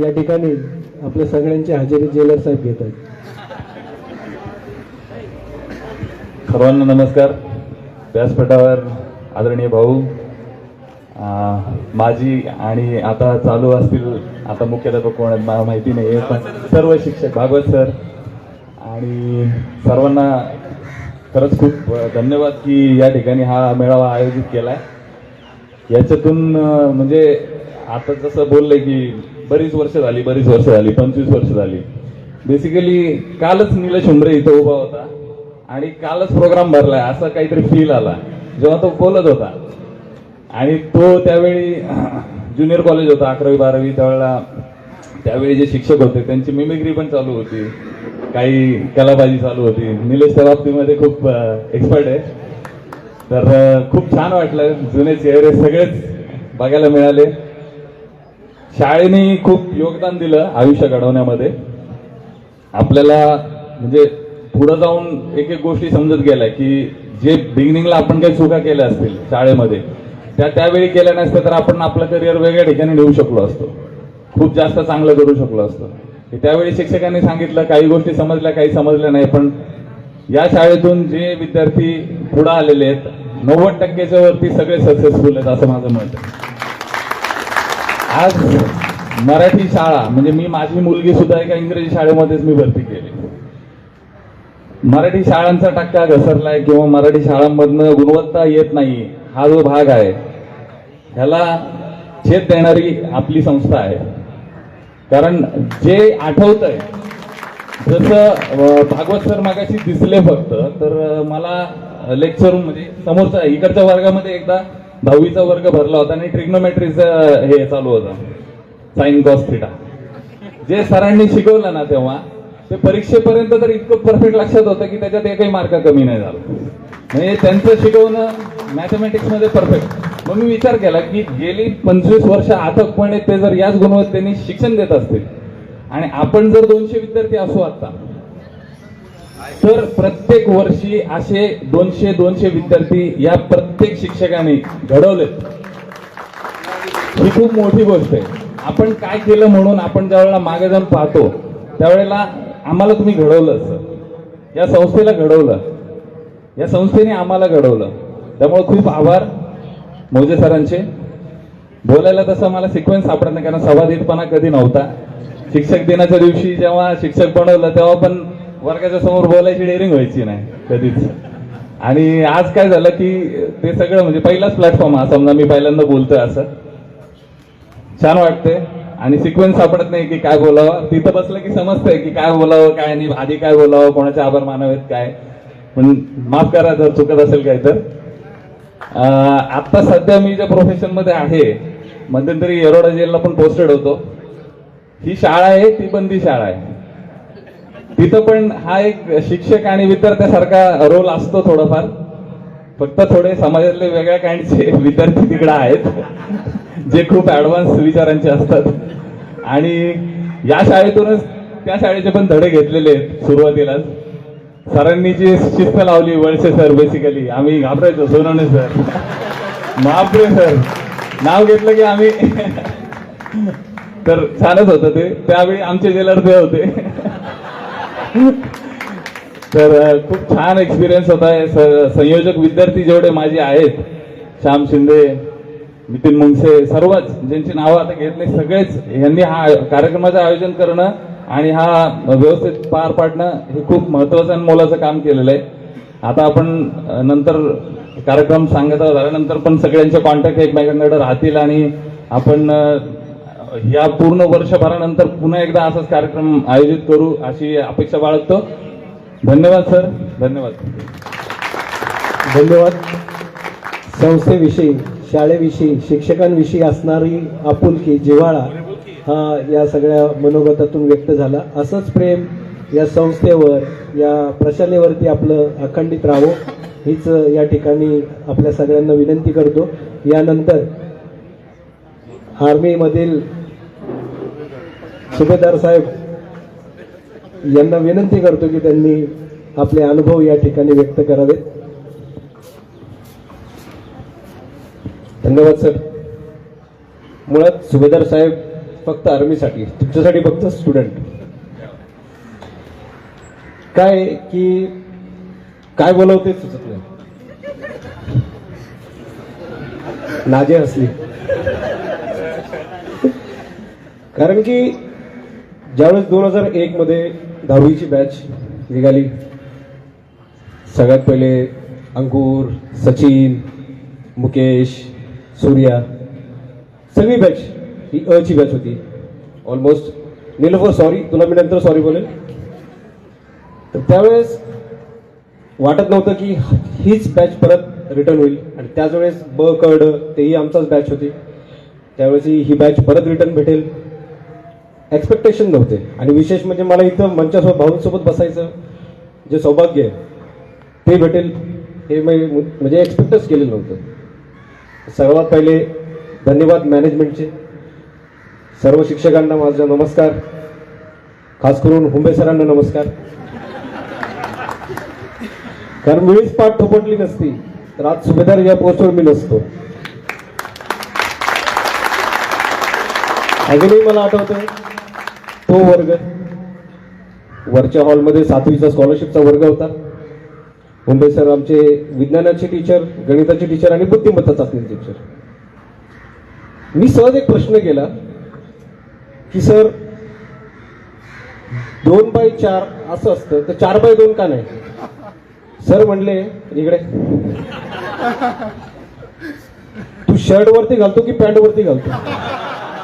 या ठिकाणी आपल्या सगळ्यांची हजेरी जेलर साहेब घेत आहेत. सर्वांना नमस्कार. व्यासपीठावर आदरणीय भाऊ माझी आणि आता चालू असतील आता मुख्याध्यापक कोण आहेत मला माहिती नाही आहे पण सर्व शिक्षक भागवत सर. आणि सर्वांना खरंच खूप धन्यवाद की या ठिकाणी हा मेळावा आयोजित केला आहे याच्यातून म्हणजे आता जसं बोललं की बरीच वर्ष झाली बरीच वर्ष झाली पंचवीस वर्ष झाली. बेसिकली कालच निलेश हुंबरे इथं उभा होता आणि कालच प्रोग्राम भरलाय असा काहीतरी फील आला. जेव्हा तो बोलत होता. आणि तो त्यावेळी ज्युनियर कॉलेज होता अकरावी बारावी त्यावेळेला त्यावेळी जे शिक्षक होते त्यांची मिमिक्री पण चालू होती. काही कलाबाजी चालू होती. निलेश त्या बाबतीमध्ये खूप एक्सपर्ट आहे. तर खूप छान वाटलं. जुने चेहरे सगळेच बघायला मिळाले. शाळेने खूप योगदान दिलं आयुष्य घडवण्यामध्ये. आपल्याला म्हणजे पुढं जाऊन एक एक गोष्टी समजत गेल्या की जे बिगिनिंगला आपण काही चुका केल्या असतील शाळेमध्ये त्या त्यावेळी केल्या नसत्या तर आपण आपलं करिअर वेगळ्या ठिकाणी नेऊ शकलो असतो. खूप जास्त चांगलं करू शकलो असतो. त्यावेळी शिक्षकांनी सांगितलं काही गोष्टी समजल्या काही समजल्या नाही पण या शाळेतून जे विद्यार्थी पुढे आलेले आहेत नव्वद टक्क्याच्या वरती सगळे सक्सेसफुल आहेत असं माझं मत आहे. आज मराठी शाळा म्हणजे मी माझी मुलगी सुद्धा एका इंग्रजी शाळेमध्येच मी भरती केली. मराठी शाळांचा टक्का घसरलाय किंवा मराठी शाळांमधनं गुणवत्ता येत नाही हा जो भाग आहे ह्याला छेद देणारी आपली संस्था आहे. कारण जे आठवत आहे जसं भागवत सर मागाशी दिसले फक्त तर मला लेक्चर म्हणजे समोरचा इकडच्या वर्गामध्ये एकदा दहावीचा वर्ग भरला होता आणि ट्रिग्नोमेट्रीचं हे चालू होतं. साईन कॉस थिटा जे सरांनी शिकवलं ना तेव्हा ते परीक्षेपर्यंत तर इतकं परफेक्ट लक्षात होतं की त्याच्यात एकही मार्क कमी नाही झाला. म्हणजे त्यांचं शिकवणं मॅथमॅटिक्समध्ये परफेक्ट मग मी विचार केला की गेली पंचवीस वर्ष अथकपणे ते जर याच गुणवत्तेने शिक्षण देत असतील आणि आपण जर दोनशे विद्यार्थी असू आता तर प्रत्येक वर्षी असे दोनशे दोनशे विद्यार्थी या प्रत्येक शिक्षकाने घडवलेत. ही खूप मोठी गोष्ट आहे. आपण काय केलं म्हणून आपण ज्यावेळेला मागे जाऊन पाहतो त्यावेळेला आम्हाला तुम्ही घडवलं सर या संस्थेला घडवलं. या संस्थेने आम्हाला घडवलं. त्यामुळे खूप आभार मोजे सरांचे. बोलायला तसं मला सिक्वेन्स सापडत नाही कारण सभादितपणा कधी नव्हता. शिक्षक दिनाच्या दिवशी जेव्हा शिक्षक बनवलं तेव्हा पण वर्गाच्या समोर बोलायची डेअरिंग व्हायची नाही कधीच. आणि आज काय झालं की ते सगळं म्हणजे पहिलाच प्लॅटफॉर्म हा समजा मी पहिल्यांदा बोलतोय असं. छान वाटते आणि सिक्वेन्स सापडत नाही की काय बोलावं. तिथं बसलं की समजतंय की काय बोलावं काय नाही आधी काय बोलावं कोणाचे आभार मानावेत काय. पण माफ करा जर चुकत असेल काय तर. आता सध्या मी ज्या प्रोफेशनमध्ये आहे मध्यंतरी येरोडा जेलला पण पोस्टेड होतो. ही शाळा आहे ती बंदी शाळा आहे. तिथं पण हा एक शिक्षक आणि विद्यार्थ्यासारखा रोल असतो थोडंफार. फक्त थोडे समाजातले वेगळ्या काइंडचे विद्यार्थी तिकडे आहेत जे खूप ऍडव्हान्स विचारांचे असतात. आणि या शाळेतूनच त्या शाळेचे पण धडे घेतलेले आहेत सुरुवातीलाच. सरांनी जी शिस्त लावली वळसे सर बेसिकली आम्ही घाबरायचो सोनवणे सर. महाप्रे सर. नाव घेतलं की आम्ही तर छानच होतं ते. त्यावेळी आमचे जेलर ते होते. तर खूप छान एक्सपिरियन्स होता. आहे स- संयोजक विद्यार्थी जेवढे माझे आहेत श्याम शिंदे नितीन मुंगसे सर्वच ज्यांची नावं आता घेत नाही सगळेच यांनी हा कार्यक्रमाचं आयोजन करणं आणि हा व्यवस्थित पार पाडणं हे खूप महत्वाचं आणि मोलाचं काम केलेलं आहे. आता आपण नंतर कार्यक्रम सांगत झाल्यानंतर पण सगळ्यांचे कॉन्टॅक्ट एकमेकांकडे राहतील आणि आपण या पूर्ण वर्षभरानंतर पुन्हा एकदा असाच कार्यक्रम आयोजित करू अशी अपेक्षा बाळगतो. धन्यवाद सर. धन्यवाद. धन्यवाद. संस्थेविषयी शाळेविषयी शिक्षकांविषयी असणारी आपुलकी जिव्हाळा हा या सगळ्या मनोगतातून व्यक्त झाला. असंच प्रेम या संस्थेवर या प्रशालेवरती आपलं अखंडित राहावं हीच या ठिकाणी आपल्या सगळ्यांना विनंती करतो. यानंतर आर्मीमधील सुभेदार साहेब यांना विनंती करतो की त्यांनी आपले अनुभव या ठिकाणी व्यक्त करावेत. धन्यवाद सर. मुळात सुभेदार साहेब फक्त आर्मीसाठी तुमच्यासाठी फक्त स्टुडंट काय की काय बोलवते सुचत नाही. नाजे असली कारण की ज्यावेळेस दोन हजार एक मध्ये दहावीची बॅच निघाली सगळ्यात पहिले अंकुर सचिन मुकेश सूर्या सगळी बॅच ही अ ची बॅच होती. ऑलमोस्ट निलोफर सॉरी तुला मी नंतर सॉरी बोलेल तर त्यावेळेस वाटत नव्हतं की हीच बॅच परत रिटर्न होईल. आणि त्याच वेळेस ब कड तेही आमचाच बॅच होती. त्यावेळेस ही ही बॅच परत रिटर्न भेटेल. एक्सपेक्टेशन नव्हते. आणि विशेष म्हणजे मला इथं मंचासोबत भाऊंसोबत बसायचं जे सौभाग्य आहे ते भेटेल हे मी म्हणजे एक्सपेक्टच केलेलं नव्हतं. सर्वात पहिले धन्यवाद मॅनेजमेंटचे सर्व शिक्षकांना माझा नमस्कार. खास करून हुंबे सरांना नमस्कार. कारण वेळीच पाठ थोपटली नसती तर आज सुभेदार या पोस्टवर मी नसतो. अजूनही मला आठवतं तो वर्ग वरच्या हॉलमध्ये सातवीचा स्कॉलरशिपचा वर्ग होता. मुंबई सर आमचे विज्ञानाचे टीचर गणिताचे टीचर आणि बुद्धिमत्ता चाचणीचे टीचर मी सहज एक प्रश्न केला की सर दोन बाय चार असं असतं तर चार बाय दोन का नाही? सर म्हणले इकडे. तू शर्ट वरती घालतो की पॅन्ट वरती घालतो?